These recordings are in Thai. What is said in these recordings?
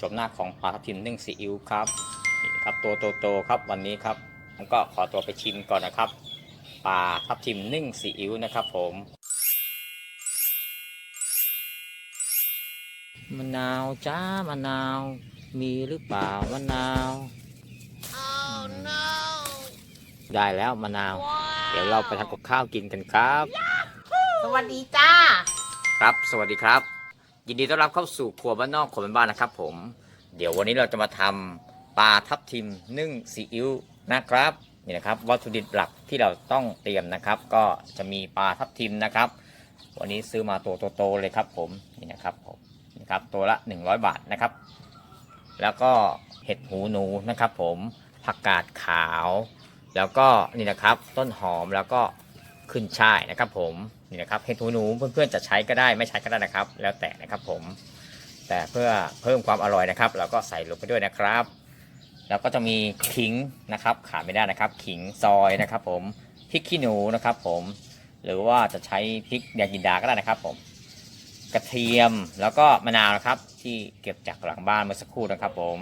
ชมหน้าของปลาทับทิมนึ่งซีอิ๊วครับนี่ครับตัวโตๆครับวันนี้ครับผมก็ขอตัวไปชิมก่อนนะครับปลาทับทิมนึ่งซีอิ๊วนะครับ ผมมะนาวจ้ามะนาว มีหรือเปล่ามะนาว Oh no! ได้แล้วมะนาว เดี๋ยวเราไปทำกับข้าวกินกันครับ สวัสดีจ้า ครับ สวัสดีครับ ยินดีต้อนรับเข้าสู่ครัวบ้านนอกคนบ้านนะครับ ผม เดี๋ยววันนี้เราจะมาทำปลาทับทิมนึ่งซีอิ๊วนะครับนี่นะครับวัตถุดิบหลักที่เราต้องเตรียมนะครับ ก็จะมีปลาทับทิมนะครับ วันนี้ซื้อมาตัวโตๆเลยครับ ผมนี่นะครับผมนี่ครับตัวละ 100 บาทนะครับ แล้วก็เห็ดหูหนูนะครับ ผมผักกาดขาว แล้วก็นี่นะครับต้นหอมแล้วก็ ขึ้นช่ายนะครับผมนี่นะครับเห็ดหูหนูเพื่อนๆจะใช้ก็ได้ไม่ใช้ก็ได้นะครับ แล้วแต่นะครับผม แต่เพื่อเพิ่มความอร่อยนะครับ เราก็ใส่ลงไปด้วยนะครับ แล้วก็จะมีขิงนะครับขาดไม่ได้นะครับ ขิงซอยนะครับ ผมพริกขี้หนูนะครับ ผมหรือว่าจะใช้พริกแดงจินดาก็ได้นะครับผมกระเทียมแล้วก็มะนาวนะครับที่เก็บจากหลังบ้านเมื่อสักครู่นะครับ ผม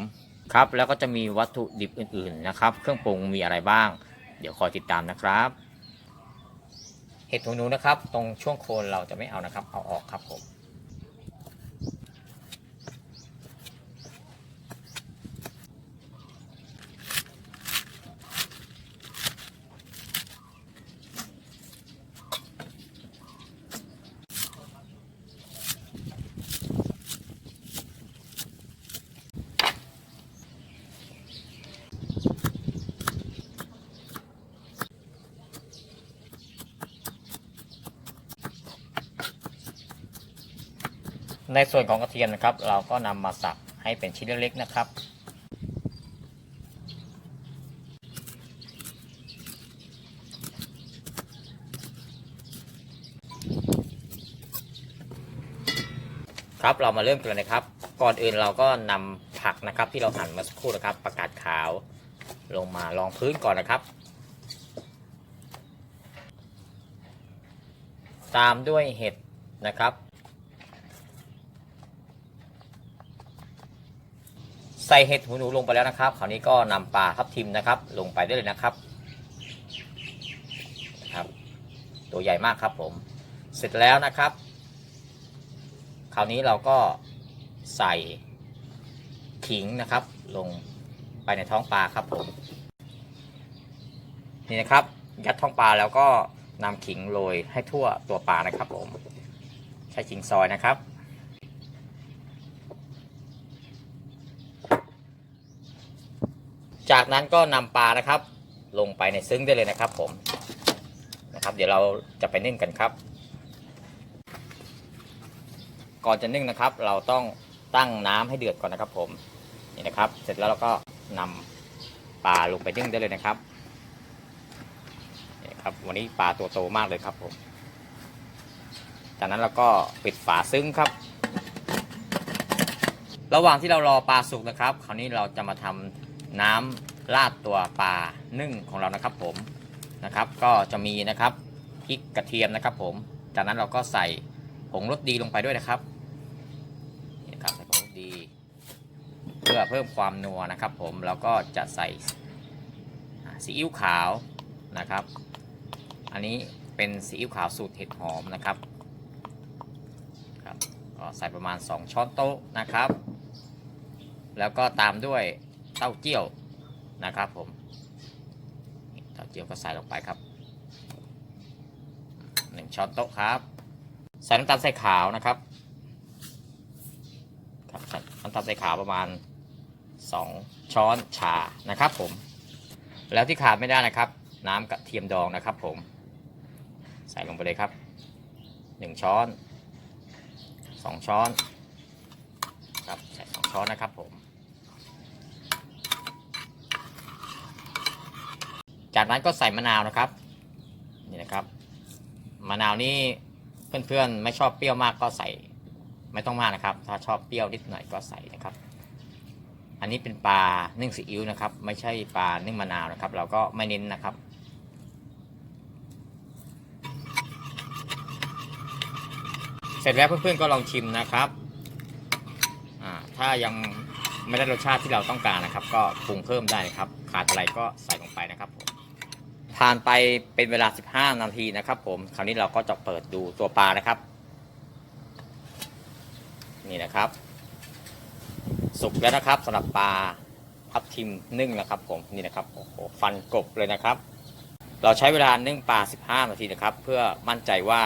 ครับแล้วก็จะมีวัตถุดิบอื่นๆนะครับ เครื่องปรุงมีอะไรบ้าง เดี๋ยวคอยติดตามนะครับ เห็ดหูหนูนะครับ ตรงช่วงโคนเราจะไม่เอานะครับ เอาออกครับผม ในส่วนของกระเทียมนะครับ เราก็นำมาสับให้เป็นชิ้นเล็กๆนะครับ ครับเรามาเริ่มกันเลยนะครับ ก่อนอื่นเราก็นำผักนะครับ ที่เราหั่นมาสักครู่นะครับ ประกาศขาว ลงมารองพื้นก่อนนะครับ ตามด้วยเห็ดนะครับ ใส่เห็ดหูหนูลงไปแล้วนะครับคราวนี้ก็นำปลาทับทิมนะครับ ลงไปได้เลยนะครับนะครับ ตัวใหญ่มากครับผม เสร็จแล้วนะครับ คราวนี้เราก็ใส่ขิงนะครับ ลงไปในท้องปลาครับผมนี่นะครับ ยัดท้องปลาแล้วก็นำขิงโรยให้ทั่วตัวปลานะครับผม ใช้ขิงซอยนะครับ จากนั้นก็นำปลานะครับ ลงไปในซึ้งได้เลยนะครับ ผมนะครับ เดี๋ยวเราจะไปนึ่งกันครับ ก่อนจะนึ่งนะครับ เราต้องตั้งน้ำให้เดือดก่อนนะครับ ผมนี่นะครับ เสร็จแล้วเราก็นำปลาลงไปนึ่งได้เลยนะครับนี่ครับ วันนี้ปลาตัวโตมากเลยครับผมจากนั้นเราก็ปิดฝาซึ้งครับ ระหว่างที่เรารอปลาสุกนะครับ คราวนี้เราจะมาทำ น้ำราดตัวปลานึ่งของเรานะครับผมนะครับ ก็จะมีนะครับพริกกระเทียมนะครับ ผม จากนั้นเราก็ใส่ผงรสดีลงไปด้วยนะครับนี่นะครับใส่ผงรสดี เพื่อเพิ่มความนัวนะครับ ผมแล้วก็จะใส่ซีอิ๊วขาวนะครับ อันนี้เป็นซีอิ๊วขาวสูตรเห็ดหอมนะครับครับก็ใส่ประมาณ 2 ช้อนโต๊ะนะครับ แล้วก็ตามด้วย เต้าเจี้ยวนะครับผมเต้าเจี้ยวก็ใส่ลงไปครับหนึ่งช้อนโต๊ะครับ ใส่น้ำตาลใส่ขาวนะครับครับใส่น้ำตาลใส่ขาวประมาณ 2 ช้อนชานะครับผม แล้วที่ขาดไม่ได้นะครับ น้ำกระเทียมดองนะครับผม ใส่ลงไปเลยครับ 1 ช้อน 2 ช้อนครับใส่สองช้อนนะครับผม จากนั้นก็ใส่มะนาวนะครับ นี่นะครับ มะนาวนี่เพื่อนๆไม่ชอบเปรี้ยวมากก็ใส่ไม่ต้องมากนะครับ ถ้าชอบเปรี้ยวนิดหน่อยก็ใส่นะครับ อันนี้เป็นปลานึ่งซีอิ๊วนะครับ ไม่ใช่ปลานึ่งมะนาวนะครับ เราก็ไม่เน้นนะครับเสร็จแล้วเพื่อนๆก็ลองชิมนะครับถ้ายังไม่ได้รสชาติที่เราต้องการนะครับ ก็ปรุงเพิ่มได้นะครับ ขาดอะไรก็ใส่ลงไปนะครับผม ผ่านไปเป็นเวลา 15 นาทีนะครับผม คราวนี้เราก็จะเปิดดูตัวปลานะครับ นี่นะครับ สุกแล้วนะครับสำหรับปลาทับทิมนึ่งนะครับ ผมนี่นะครับโอ้โหฟันกบเลยนะครับ เราใช้เวลานึ่งปลา 15 นาทีนะครับ เพื่อมั่นใจว่า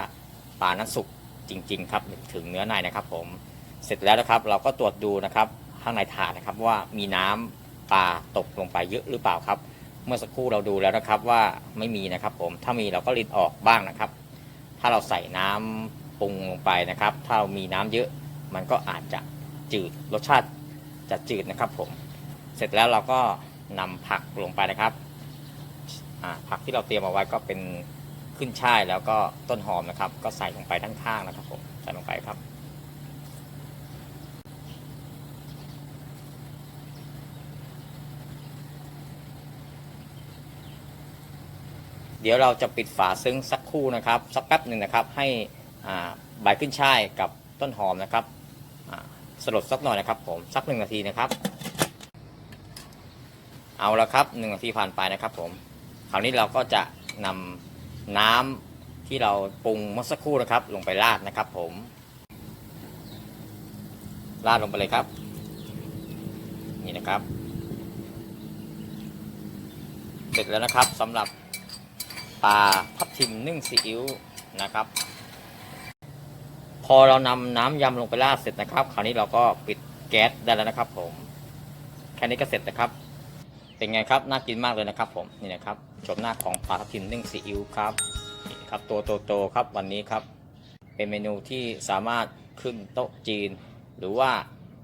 ปลานั้นสุกจริง ๆ ครับถึงเนื้อในนะครับ ผมเสร็จแล้วนะครับ เราก็ตรวจดูนะครับ ข้างในถาดนะครับว่ามีน้ำปลาตกลงไปเยอะหรือเปล่าครับ มื่อสักครู่เราดูแล้วนะครับว่าไม่มีนะครับผมถ้ามีเราก็ลินออกบ้างนะครับ ถ้าเราใส่น้ำปรุงลงไปนะครับ ถ้าเรามีน้ำเยอะมันก็อาจจะจืดรสชาติจะจืดนะครับผมเสร็จแล้วเราก็นำผักลงไปนะครับผักที่เราเตรียมเอาไว้ก็เป็นขึ้นช่ายแล้วก็ต้นหอมนะครับ ก็ใส่ลงไปด้านข้างนะครับผมใส่ลงไปครับ เดี๋ยวเราจะปิดฝาซึ้งสักครู่นะครับสักแป๊บหนึ่งนะครับ ให้ใบขึ้นช่ายกับต้นหอมนะครับสลดสักหน่อยนะครับ ผมสักหนึ่งนาทีนะครับ เอาละครับหนึ่งนาทีผ่านไปนะครับ ผมคราวนี้เราก็จะนำน้ำที่เราปรุงเมื่อสักครู่นะครับ ลงไปราดนะครับ ผมราดลงไปเลยครับ นี่นะครับ เสร็จแล้วนะครับสำหรับ ปลาทับทิมนึ่งซีอิ๊วนะครับ พอเรานำน้ำยำลงไปราดเสร็จนะครับ คราวนี้เราก็ปิดแก๊สได้แล้วนะครับ ผม แค่นี้ก็เสร็จนะครับ เป็นไงครับน่ากินมากเลยนะครับ ผมนี่นะครับชมหน้าของปลาทับทิมนึ่งซีอิ๊วครับนี่ครับตัวโตๆครับวันนี้ครับ เป็นเมนูที่สามารถขึ้นโต๊ะจีน หรือว่า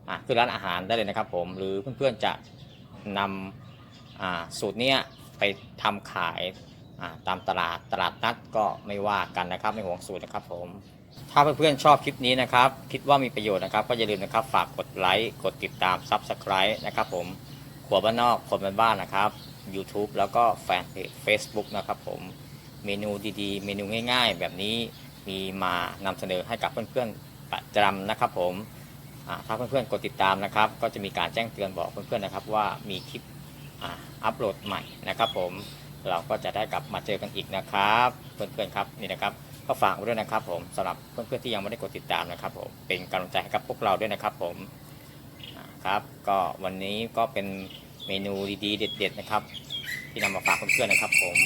อะขึ้นร้านอาหารได้เลยนะครับ ผมหรือเพื่อนๆจะนำสูตรเนี้ยไปทำขาย ตามตลาดตลาดนัดก็ไม่ว่ากันนะครับไม่ห่วงสูตรนะครับผมถ้าเพื่อนๆชอบคลิปนี้นะครับคิดว่ามีประโยชน์นะครับ ก็อย่าลืมนะครับฝากกดไลค์กดติดตาม Subscribe นะครับผมขัวบ้านนอกคนบ้านๆนะครับ YouTube แล้วก็แฟนเพจ Facebook นะครับผมเมนูดีๆ เมนูง่ายๆ แบบนี้มีมานำเสนอให้กับเพื่อนๆประจำนะครับผมถ้าเพื่อนๆกดติดตามนะครับ ก็จะมีการแจ้งเตือนบอกเพื่อนๆนะครับว่ามีคลิปอัปโหลดใหม่นะครับผม เราก็จะได้กลับมาเจอกันอีกนะครับ เพื่อนๆครับนี่นะครับก็ฝากไว้ด้วยนะครับ ผมสำหรับเพื่อนๆที่ยังไม่ได้กดติดตามนะครับ ผมเป็นกำลังใจให้กับพวกเราด้วยนะครับ ผมครับ ก็วันนี้ก็เป็นเมนูดีๆ เด็ด ๆ นะครับ ที่นำมาฝากเพื่อนๆนะครับ ผม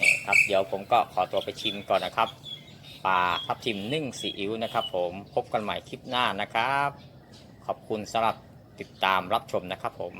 นี่ครับเดี๋ยวผมก็ขอตัวไปชิมก่อนนะครับปลาทับทิมนึ่งซีอิ๊วนะครับ ผมพบกันใหม่คลิปหน้านะครับ ขอบคุณสำหรับติดตามรับชมนะครับ ผม